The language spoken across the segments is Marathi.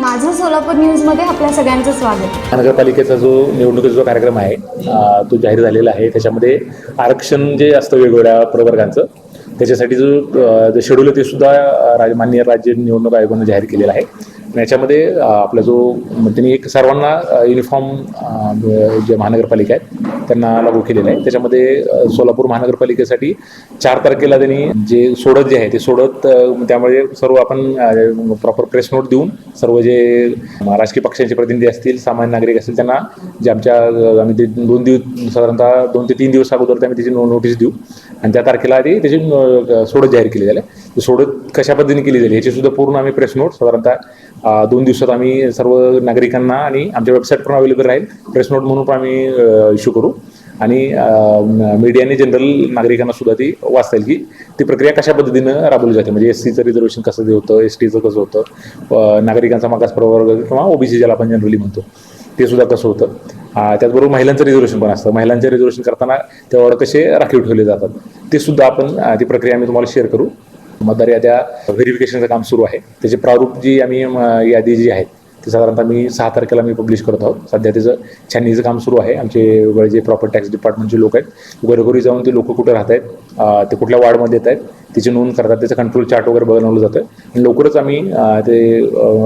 माझं सोलापूर न्यूजमध्ये आपल्या सगळ्यांचं स्वागत. नगरपालिकेचा जो निवडणुकीचा जो कार्यक्रम आहे तो जाहीर झालेला आहे. त्याच्यामध्ये आरक्षण जे असतं वेगवेगळ्या प्रवर्गांचं त्याच्यासाठी जो शेड्यूल आहे ते सुद्धा अ, माननीय राज्य निवडणूक आयोगानं जाहीर केलेला आहे. याच्यामध्ये आपला जो म्हणजे त्यांनी एक सर्वांना युनिफॉर्म जे महानगरपालिका आहेत त्यांना लागू केलेलं आहे त्याच्यामध्ये सोलापूर महानगरपालिकेसाठी चार तारखेला त्यांनी जे सोडत जे आहे ते सोडत त्यामुळे सर्व आपण प्रॉपर प्रेस नोट देऊन सर्व जे राजकीय पक्षांचे प्रतिनिधी असतील सामान्य नागरिक असतील त्यांना जे आमच्या आम्ही ते दोन दिवस साधारणतः दोन ते तीन दिवस अगोदर आम्ही त्याची नो नोटीस देऊ आणि त्या तारखेला आधी त्याची सोडत जाहीर केली झाली आहे. सोडत कशा पद्धतीने केली जाईल याची सुद्धा पूर्ण आम्ही प्रेस नोट साधारणतः दोन दिवसात आम्ही सर्व नागरिकांना आणि आमच्या वेबसाईट पण अवेलेबल राहील. प्रेस नोट म्हणून पण आम्ही इश्यू करू. आणि मीडियाने जनरल नागरिकांना सुद्धा ती वाचता येईल की ती प्रक्रिया कशा पद्धतीनं राबवली जाते. म्हणजे एस सीचं रिझर्वेशन कसं ते होतं एस टीचं कसं होतं नागरिकांचा मागास प्रवर्ग किंवा ओबीसी ज्याला आपण जनरली म्हणतो ते सुद्धा कसं होतं. त्याचबरोबर महिलांचं रिझर्वेशन पण असतं. महिलांचं रिझर्वेशन करताना तेवढं कसे राखीव ठेवले जातात ते सुद्धा आपण ती प्रक्रिया आम्ही तुम्हाला शेअर करू. मतदार याद्या व्हेरिफिकेशनचं काम सुरू आहे. त्याचे प्रारूप जी आम्ही यादी जी आहे ते साधारणतः मी सहा तारखेला मी पब्लिश करत आहोत. सध्या त्याचं छाननीचं काम सुरू आहे. आमचे वेगळे जे प्रॉपर टॅक्स डिपार्टमेंटचे लोक आहेत घरोघरी जाऊन ते लोक कुठे राहत आहेत ते कुठल्या वार्डमध्ये येत आहेत त्याची नोंद करतात. त्याचं कंट्रोल चार्ट वगैरे बनवलं जातं. आणि लवकरच आम्ही ते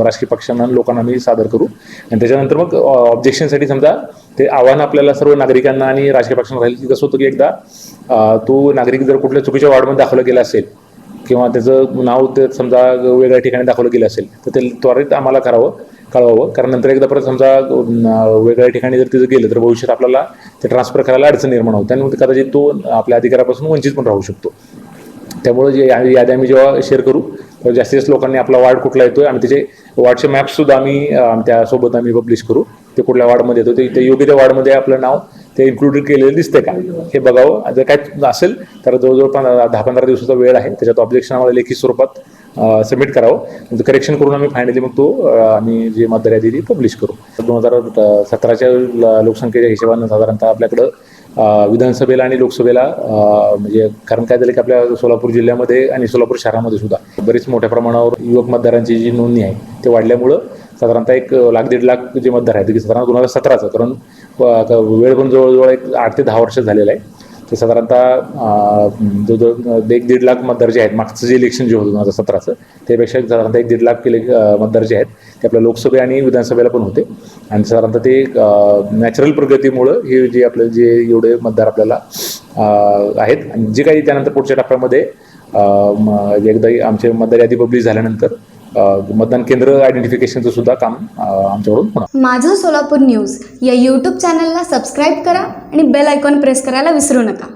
राजकीय पक्षांना लोकांना आम्ही सादर करू. आणि त्याच्यानंतर मग ऑब्जेक्शनसाठी समजा ते आव्हान आपल्याला सर्व नागरिकांना आणि राजकीय पक्षांना राहील की कसं होतं की एकदा तो नागरिक जर कुठल्या चुकीच्या वार्डमध्ये दाखवला गेला असेल किंवा त्याचं नाव ते समजा वेगळ्या ठिकाणी दाखवलं गेलं असेल तर ते त्वरित आम्हाला करावं कळवावं. कारण नंतर एकदा परत समजा वेगळ्या ठिकाणी जर तिचं गेलं तर भविष्यात आपल्याला ते ट्रान्सफर करायला अडचण निर्माण होते. आणि कदाचित तो आपल्या अधिकारापासून वंचित पण राहू शकतो. त्यामुळे जे या- यादी आम्ही जेव्हा शेअर करू तेव्हा जास्तीत जास्त लोकांनी आपला वार्ड कुठला येतोय आम्ही त्याचे वार्डचे मॅप्स सुद्धा आम्ही त्यासोबत आम्ही पब्लिश करू. ते कुठल्या वार्डमध्ये येतो ते ते योग्य त्या वार्डमध्ये आपलं नाव ते इन्क्लुडेड केलेलं दिसते का? हे बघावं. जर काय असेल तर जवळजवळ पण दहा पंधरा दिवसाचा वेळ आहे. त्याच्यात ऑब्जेक्शन आम्हाला लेखी स्वरूपात सबमिट करावं. म्हणजे करेक्शन करून आम्ही फायनली मग तो आम्ही जे मतदार यादी ती पब्लिश करू. दोन हजार सतराच्या लोकसंख्येच्या हिशोबानं साधारणतः आपल्याकडं विधानसभेला आणि लोकसभेला म्हणजे कारण काय झालं की आपल्या सोलापूर जिल्ह्यामध्ये आणि सोलापूर शहरामध्ये सुद्धा बरेच मोठ्या प्रमाणावर युवक मतदारांची जी नोंदणी आहे ते वाढल्यामुळं साधारणतः एक लाख दीड लाख जे मतदार आहेत की साधारण दोन हजार सतराचं. कारण वेळ पण जवळजवळ एक आठ ते दहा वर्ष झालेलं आहे. ते साधारणतः जो एक दीड लाख मतदार जे आहेत मागचं जे इलेक्शन जे होतं दोन हजार सतराचं त्यापेक्षा साधारणतः एक दीड लाख केले मतदार जे आहेत ते आपल्या लोकसभे आणि विधानसभेला पण होते. आणि साधारणतः ते नॅचरल प्रगतीमुळं हे जे आपलं जे एवढे मतदार आपल्याला आहेत. आणि जे काही त्यानंतर पुढच्या टप्प्यामध्ये एकदा आमचे मतदार यादी पब्लिश झाल्यानंतर मतदान केंद्र आयडेंटिफिकेशनचं सुद्धा काम आमच्याकडून होणार. माझं सोलापूर न्यूज या यूट्यूब चॅनलला सबस्क्राईब करा आणि बेल आयकॉन प्रेस करायला विसरू नका.